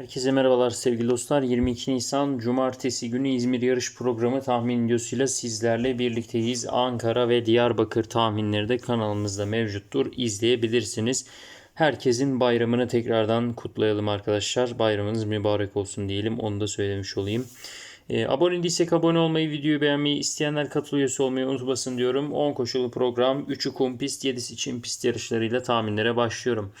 Herkese merhabalar sevgili dostlar. 22 Nisan Cumartesi günü İzmir yarış programı tahmin videosuyla sizlerle birlikteyiz. Ankara ve Diyarbakır tahminleri de kanalımızda mevcuttur. İzleyebilirsiniz. Herkesin bayramını tekrardan kutlayalım arkadaşlar. Bayramınız mübarek olsun diyelim. Onu da söylemiş olayım. E, abone değilsek abone olmayı, videoyu beğenmeyi, isteyenler katıl üyesi olmayı unutmasın diyorum. 10 koşulu program, 3'ü kum pist, 7'si çim pist yarışlarıyla tahminlere başlıyorum.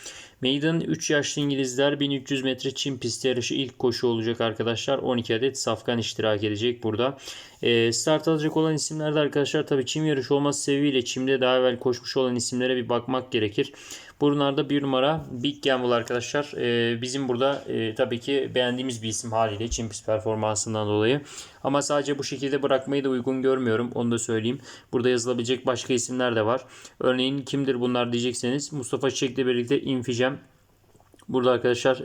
Maiden 3 yaşlı İngilizler 1300 metre çim pist yarışı ilk koşu olacak arkadaşlar. 12 adet safkan iştirak edecek burada. E, start alacak olan isimlerde arkadaşlar tabii çim yarışı olması sebebiyle çimde daha evvel koşmuş olan isimlere bir bakmak gerekir. Bunlarda bir numara Big Gamble arkadaşlar. Ee, bizim burada e, tabii ki beğendiğimiz bir isim haliyle Chimpis performansından dolayı. Ama sadece bu şekilde bırakmayı da uygun görmüyorum. Onu da söyleyeyim. Burada yazılabilecek başka isimler de var. Örneğin kimdir bunlar diyecekseniz Mustafa Çiçek'le birlikte Infijam. Burada arkadaşlar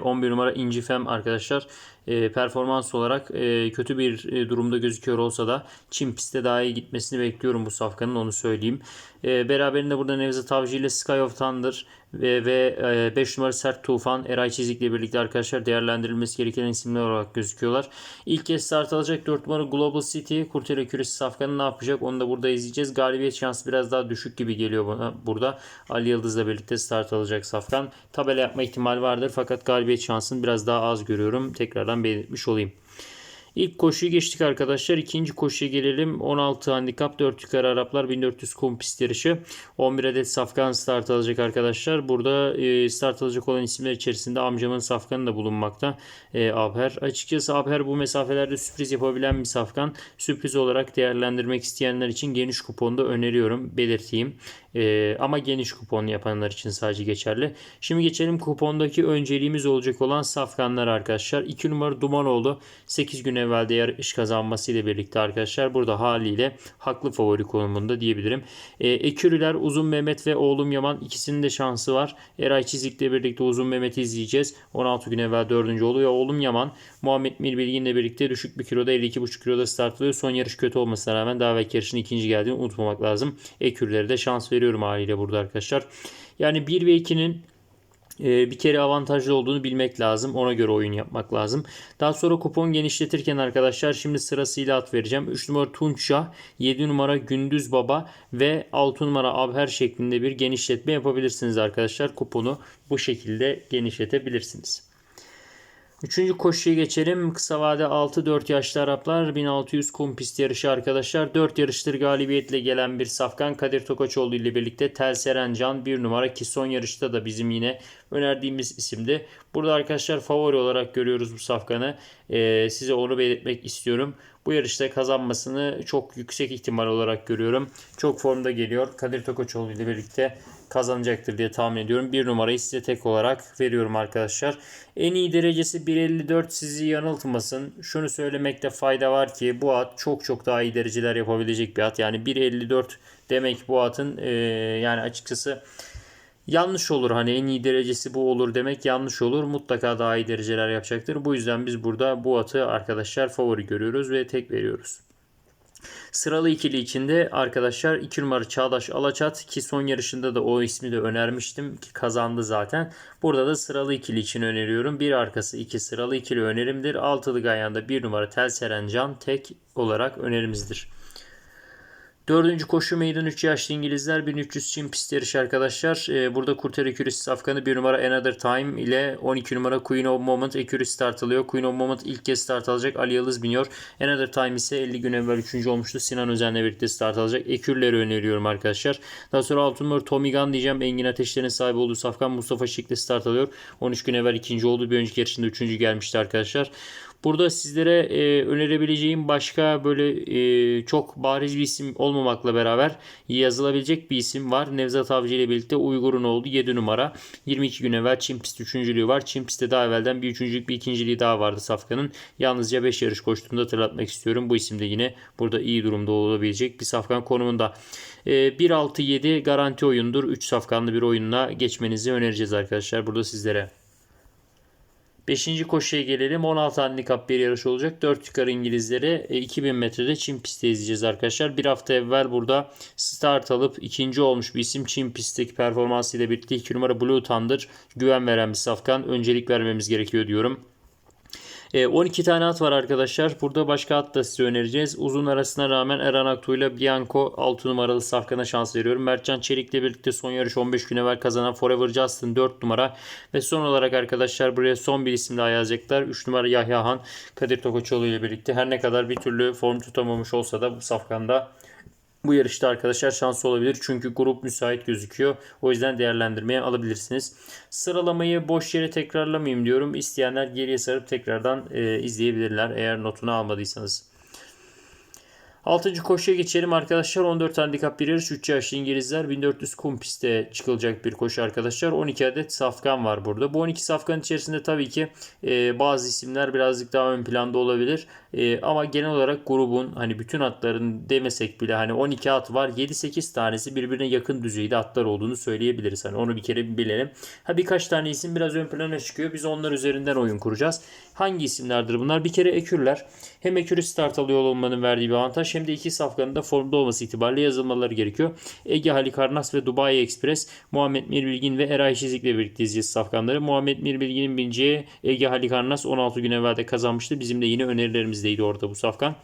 11 e, numara İncifem arkadaşlar e, performans olarak e, kötü bir e, durumda gözüküyor olsa da Çin pistte daha iyi gitmesini bekliyorum bu safkanın onu söyleyeyim. E, beraberinde burada Nevzat Avcı ile Sky of Thunder ve, ve 5 numara Sert Tufan Eray Çizik'le birlikte arkadaşlar değerlendirilmesi gereken isimler olarak gözüküyorlar. İlk kez start alacak 4 numara Global City Kurtele Küresi Safkan'ı ne yapacak onu da burada izleyeceğiz. Galibiyet şansı biraz daha düşük gibi geliyor bana burada. Ali Yıldız'la birlikte start alacak Safkan. Tabela yapma ihtimali vardır fakat galibiyet şansını biraz daha az görüyorum. Tekrardan belirtmiş olayım. İlk koşuyu geçtik arkadaşlar. İkinci koşuya gelelim. 16 handikap 4 yukarı Araplar 1400 kum yarışı. 11 adet safkan start alacak arkadaşlar. Burada e, start alacak olan isimler içerisinde amcamın safkanı da bulunmakta. E, Abher. Açıkçası Abher bu mesafelerde sürpriz yapabilen bir safkan. Sürpriz olarak değerlendirmek isteyenler için geniş kuponda öneriyorum. Belirteyim. E, ama geniş kupon yapanlar için sadece geçerli. Şimdi geçelim kupondaki önceliğimiz olacak olan safkanlar arkadaşlar. 2 numara Duman oldu. 8 gün evvel yarış kazanmasıyla birlikte arkadaşlar burada haliyle haklı favori konumunda diyebilirim. E, Ekürüler Uzun Mehmet ve Oğlum Yaman ikisinin de şansı var. Eray Çizik'le birlikte Uzun Mehmet'i izleyeceğiz. 16 gün evvel 4. oluyor. Oğlum Yaman Muhammed Milbilgin'le birlikte düşük bir kiloda 52,5 kiloda startlıyor. Son yarış kötü olmasına rağmen daha belki yarışın ikinci geldiğini unutmamak lazım. Ekürülere de şans veriyorum haliyle burada arkadaşlar. Yani 1 ve 2'nin ee, bir kere avantajlı olduğunu bilmek lazım. Ona göre oyun yapmak lazım. Daha sonra kupon genişletirken arkadaşlar şimdi sırasıyla at vereceğim. 3 numara Tunç'a, 7 numara Gündüz Baba ve 6 numara Abher şeklinde bir genişletme yapabilirsiniz arkadaşlar. Kuponu bu şekilde genişletebilirsiniz. Üçüncü koşuya geçelim. Kısa vade 6-4 yaşlı Araplar 1600 kum pist yarışı arkadaşlar. 4 yarıştır galibiyetle gelen bir safkan Kadir Tokaçoğlu ile birlikte Telseren Can bir numara ki son yarışta da bizim yine önerdiğimiz isimdi. Burada arkadaşlar favori olarak görüyoruz bu safkanı. Ee, size onu belirtmek istiyorum. Bu yarışta kazanmasını çok yüksek ihtimal olarak görüyorum. Çok formda geliyor. Kadir Tokaçoğlu ile birlikte kazanacaktır diye tahmin ediyorum. Bir numarayı size tek olarak veriyorum arkadaşlar. En iyi derecesi 1.54 sizi yanıltmasın. Şunu söylemekte fayda var ki bu at çok çok daha iyi dereceler yapabilecek bir at. Yani 1.54 demek bu atın e, yani açıkçası yanlış olur. Hani en iyi derecesi bu olur demek yanlış olur. Mutlaka daha iyi dereceler yapacaktır. Bu yüzden biz burada bu atı arkadaşlar favori görüyoruz ve tek veriyoruz. Sıralı ikili içinde arkadaşlar 2 numara Çağdaş Alaçat ki son yarışında da o ismi de önermiştim ki kazandı zaten. Burada da sıralı ikili için öneriyorum. Bir arkası iki sıralı ikili önerimdir. Altılı Ganyan'da 1 numara Telseren Can tek olarak önerimizdir. Dördüncü koşu meydan 3 yaşlı İngilizler 1300 Çin pist yarışı arkadaşlar. Ee, burada Kurtar Ekürisi safkanı 1 numara Another Time ile 12 numara Queen of Moment Ekürisi start alıyor. Queen of Moment ilk kez start alacak. Ali Yıldız biniyor. Another Time ise 50 gün evvel 3. olmuştu. Sinan Özen'le birlikte start alacak. Ekürleri öneriyorum arkadaşlar. Daha sonra 6 numara Tommy Gun diyeceğim. Engin Ateşler'in sahibi olduğu safkan Mustafa Şik'le start alıyor. 13 gün evvel 2. oldu. Bir önceki yarışında 3. gelmişti arkadaşlar. Burada sizlere e, önerebileceğim başka böyle e, çok bariz bir isim olmamakla beraber yazılabilecek bir isim var. Nevzat Avcı ile birlikte Uygur'un olduğu 7 numara. 22 gün evvel Çin pist 3. var. Çin pistte daha evvelden bir üçüncülük bir ikinciliği daha vardı Safkan'ın. Yalnızca 5 yarış koştuğunu hatırlatmak istiyorum. Bu isim de yine burada iyi durumda olabilecek bir Safkan konumunda. E, 1-6-7 garanti oyundur. 3 Safkanlı bir oyunla geçmenizi önereceğiz arkadaşlar burada sizlere. Beşinci koşuya gelelim. 16 handikap bir yarış olacak. 4 yukarı İngilizleri e, 2000 metrede Çin pistte izleyeceğiz arkadaşlar. Bir hafta evvel burada start alıp ikinci olmuş bir isim Çin pistteki performansıyla birlikte 2 numara Blue Thunder güven veren bir safkan. Öncelik vermemiz gerekiyor diyorum. 12 e, tane at var arkadaşlar. Burada başka at da size önereceğiz. Uzun arasına rağmen Eren Aktu ile Bianco 6 numaralı safkana şans veriyorum. Mertcan Çelik ile birlikte son yarış 15 gün evvel kazanan Forever Justin 4 numara. Ve son olarak arkadaşlar buraya son bir isim daha yazacaklar. 3 numara Yahya Han Kadir Tokoçoğlu ile birlikte. Her ne kadar bir türlü form tutamamış olsa da bu safkanda bu yarışta arkadaşlar şanslı olabilir. Çünkü grup müsait gözüküyor. O yüzden değerlendirmeye alabilirsiniz. Sıralamayı boş yere tekrarlamayayım diyorum. İsteyenler geriye sarıp tekrardan e, izleyebilirler eğer notunu almadıysanız. 6. koşuya geçelim arkadaşlar. 14 handikap bir yarış. 3 yaşlı İngilizler 1400 kum pistte çıkılacak bir koşu arkadaşlar. 12 adet safkan var burada. Bu 12 safkan içerisinde tabii ki e, bazı isimler birazcık daha ön planda olabilir. E, ama genel olarak grubun hani bütün atların demesek bile hani 12 at var. 7-8 tanesi birbirine yakın düzeyde atlar olduğunu söyleyebiliriz. Hani onu bir kere bilelim. Ha birkaç tane isim biraz ön plana çıkıyor. Biz onlar üzerinden oyun kuracağız. Hangi isimlerdir bunlar? Bir kere Ekürler. Hem Ekürü start alıyor olmanın verdiği bir avantaj hem de iki safkanın da formda olması itibariyle yazılmaları gerekiyor. Ege Halikarnas ve Dubai Express Muhammed Mirbilgin ve Eray Şizik'le birlikte izleyeceğiz safkanları. Muhammed Mirbilgin'in bineceği Ege Halikarnas 16 gün evvel de kazanmıştı. Bizim de yine önerilerimizdeydi orada bu safkan.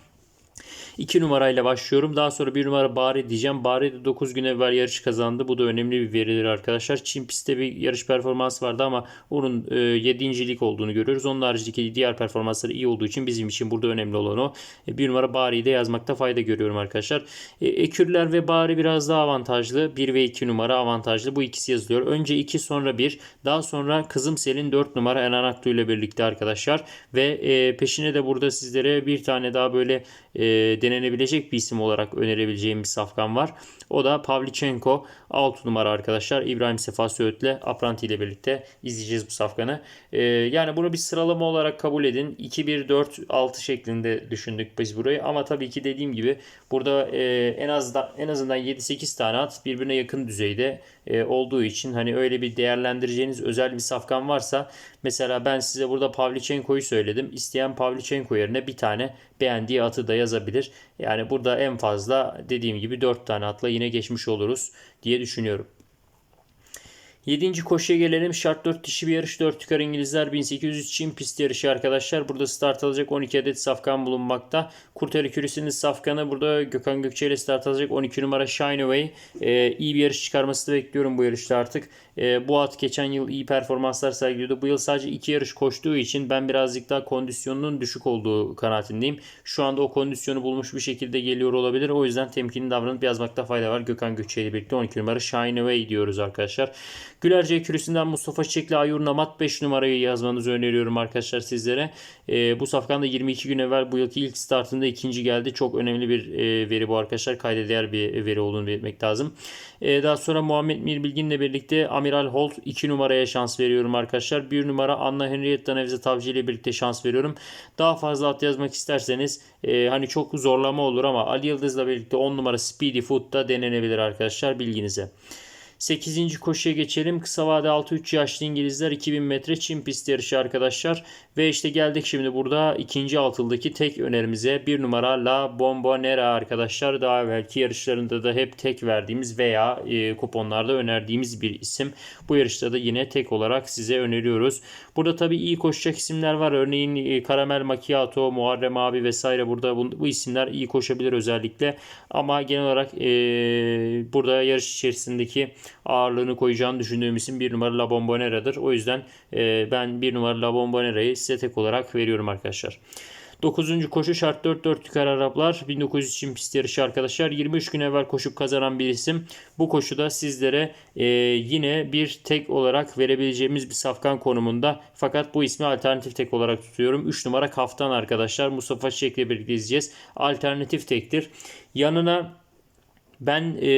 2 numarayla başlıyorum. Daha sonra 1 numara Bari diyeceğim. Bari de 9 gün evvel yarış kazandı. Bu da önemli bir veridir arkadaşlar. Çin pistte bir yarış performansı vardı ama onun e, 7. olduğunu görüyoruz. Onun haricindeki diğer performansları iyi olduğu için bizim için burada önemli olan o. E, 1 numara Bari'yi de yazmakta fayda görüyorum arkadaşlar. E, Ekürler ve Bari biraz daha avantajlı. 1 ve 2 numara avantajlı. Bu ikisi yazılıyor. Önce 2 sonra 1. Daha sonra Kızım Selin 4 numara Enan Aktu ile birlikte arkadaşlar. Ve e, peşine de burada sizlere bir tane daha böyle e, denenebilecek bir isim olarak önerebileceğim bir safkan var. O da Pavlichenko 6 numara arkadaşlar. İbrahim Sefa Söğüt'le Apranti ile birlikte izleyeceğiz bu safkanı. Ee, yani bunu bir sıralama olarak kabul edin. 2-1-4-6 şeklinde düşündük biz burayı. Ama tabii ki dediğim gibi burada e, en azından en azından 7-8 tane at birbirine yakın düzeyde e, olduğu için hani öyle bir değerlendireceğiniz özel bir safkan varsa mesela ben size burada Pavlichenko'yu söyledim. İsteyen Pavlichenko yerine bir tane beğendiği atı da yazabilir. Yani burada en fazla dediğim gibi 4 tane atla yine geçmiş oluruz diye düşünüyorum. 7. koşuya gelelim. Şart 4 dişi bir yarış. 4 yukarı İngilizler 1800 Çin pist yarışı arkadaşlar. Burada start alacak 12 adet safkan bulunmakta. Kurtarı Kürüsü'nün safkanı burada Gökhan Gökçe ile start alacak 12 numara Shine Away. Ee, iyi bir yarış çıkarması da bekliyorum bu yarışta artık. Ee, bu at geçen yıl iyi performanslar sergiliyordu. Bu yıl sadece 2 yarış koştuğu için ben birazcık daha kondisyonunun düşük olduğu kanaatindeyim. Şu anda o kondisyonu bulmuş bir şekilde geliyor olabilir. O yüzden temkinli davranıp yazmakta fayda var. Gökhan Gökçe ile birlikte 12 numara Shine Away diyoruz arkadaşlar. Gülerce Kürüsü'nden Mustafa Çiçekli Ayur Namat 5 numarayı yazmanızı öneriyorum arkadaşlar sizlere. E, bu safkanda 22 gün evvel bu yılki ilk startında ikinci geldi. Çok önemli bir e, veri bu arkadaşlar. Kayda değer bir veri olduğunu belirtmek lazım. E, daha sonra Muhammed Mirbilgin'le birlikte Amiral Holt 2 numaraya şans veriyorum arkadaşlar. 1 numara Anna Henrietta Nevzat Avcı ile birlikte şans veriyorum. Daha fazla at yazmak isterseniz e, hani çok zorlama olur ama Ali Yıldız'la birlikte 10 numara Speedy Foot da denenebilir arkadaşlar bilginize. 8. koşuya geçelim. Kısa vade 6-3 yaşlı İngilizler 2000 metre Çin pist yarışı arkadaşlar. Ve işte geldik şimdi burada ikinci altıldaki tek önerimize. Bir numara La Bombonera arkadaşlar. Daha evvelki yarışlarında da hep tek verdiğimiz veya e, kuponlarda önerdiğimiz bir isim. Bu yarışta da yine tek olarak size öneriyoruz. Burada tabii iyi koşacak isimler var. Örneğin e, Karamel Macchiato, Muharrem abi vesaire burada bu, bu isimler iyi koşabilir özellikle. Ama genel olarak e, burada yarış içerisindeki ağırlığını koyacağını düşündüğüm isim bir numara La Bombonera'dır. O yüzden e, ben bir numara La Bombonera'yı size tek olarak veriyorum arkadaşlar. 9. koşu şart 4-4 yukarı Araplar 1900 için pist yarışı arkadaşlar. 23 gün evvel koşup kazanan bir isim. Bu koşuda sizlere e, yine bir tek olarak verebileceğimiz bir safkan konumunda. Fakat bu ismi alternatif tek olarak tutuyorum. 3 numara kaftan arkadaşlar. Mustafa Çiçek'le birlikte izleyeceğiz. Alternatif tektir. Yanına Ben e,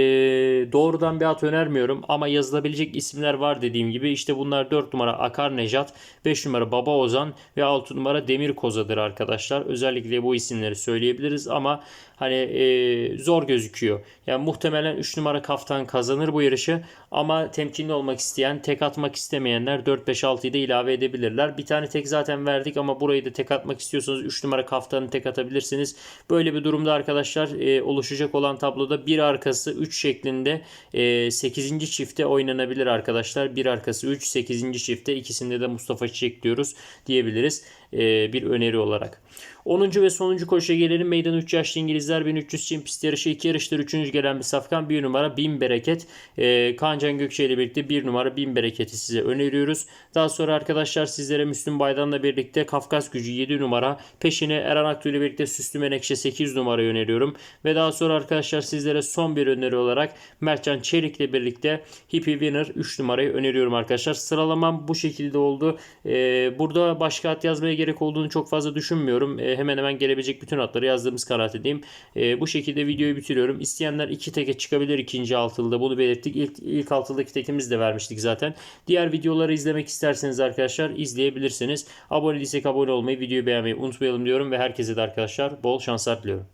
doğrudan bir at önermiyorum ama yazılabilecek isimler var dediğim gibi. İşte bunlar 4 numara Akar Nejat, 5 numara Baba Ozan ve 6 numara Demir Koza'dır arkadaşlar. Özellikle bu isimleri söyleyebiliriz ama hani e, zor gözüküyor. Yani muhtemelen 3 numara Kaftan kazanır bu yarışı ama temkinli olmak isteyen, tek atmak istemeyenler 4 5 6'yı da ilave edebilirler. Bir tane tek zaten verdik ama burayı da tek atmak istiyorsanız 3 numara Kaftan'ı tek atabilirsiniz. Böyle bir durumda arkadaşlar e, oluşacak olan tabloda bir arkası 3 şeklinde e, 8. çifte oynanabilir arkadaşlar. Bir arkası 3, 8. çifte ikisinde de Mustafa Çiçek diyoruz diyebiliriz e, bir öneri olarak. 10. ve sonuncu koşuya gelelim. Meydan 3 yaşlı İngilizler 1300 Çin pist yarışı 2 yarıştır 3. gelen bir safkan 1 numara 1000 bereket. E, Kancan Gökçe ile birlikte 1 numara 1000 bereketi size öneriyoruz. Daha sonra arkadaşlar sizlere Müslüm Baydan'la birlikte Kafkas gücü 7 numara. Peşine Eren Aktu ile birlikte Süslü Menekşe 8 numara öneriyorum. Ve daha sonra arkadaşlar sizlere son bir öneri olarak Mertcan Çelik ile birlikte Hippie Winner 3 numarayı öneriyorum arkadaşlar. Sıralamam bu şekilde oldu. E, burada başka at yazmaya gerek olduğunu çok fazla düşünmüyorum. E, hemen hemen gelebilecek bütün atları yazdığımız kanaatindeyim. E, bu şekilde videoyu bitiriyorum. İsteyenler iki teke çıkabilir ikinci altılıda. Bunu belirttik. İlk, ilk altıldaki tekimizi de vermiştik zaten. Diğer videoları izlemek isterseniz arkadaşlar izleyebilirsiniz. Abone değilsek abone olmayı, videoyu beğenmeyi unutmayalım diyorum ve herkese de arkadaşlar bol şanslar diliyorum.